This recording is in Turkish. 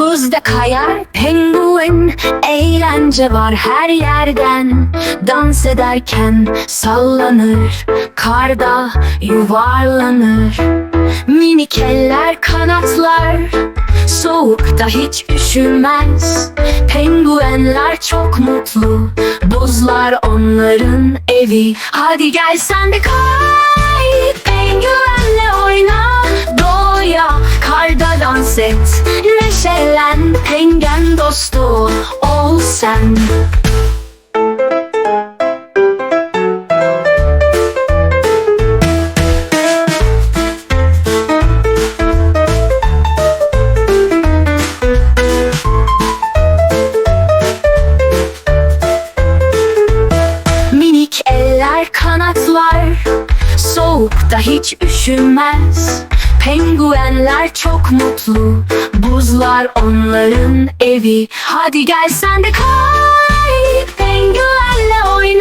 hayal penguen Eğlence var her yerden. Dans ederken sallanır Karda yuvarlanır. Minik eller kanatlar Soğukta hiç üşümez. Penguenler çok mutlu Buzlar onların evi. Hadi gel sen de kay dans et Neşelen pengen dostu ol sen. Minik eller kanatlar Soğukta hiç üşümez Penguenler çok mutlu. Buzlar onların evi. Hadi gel sen de Penguen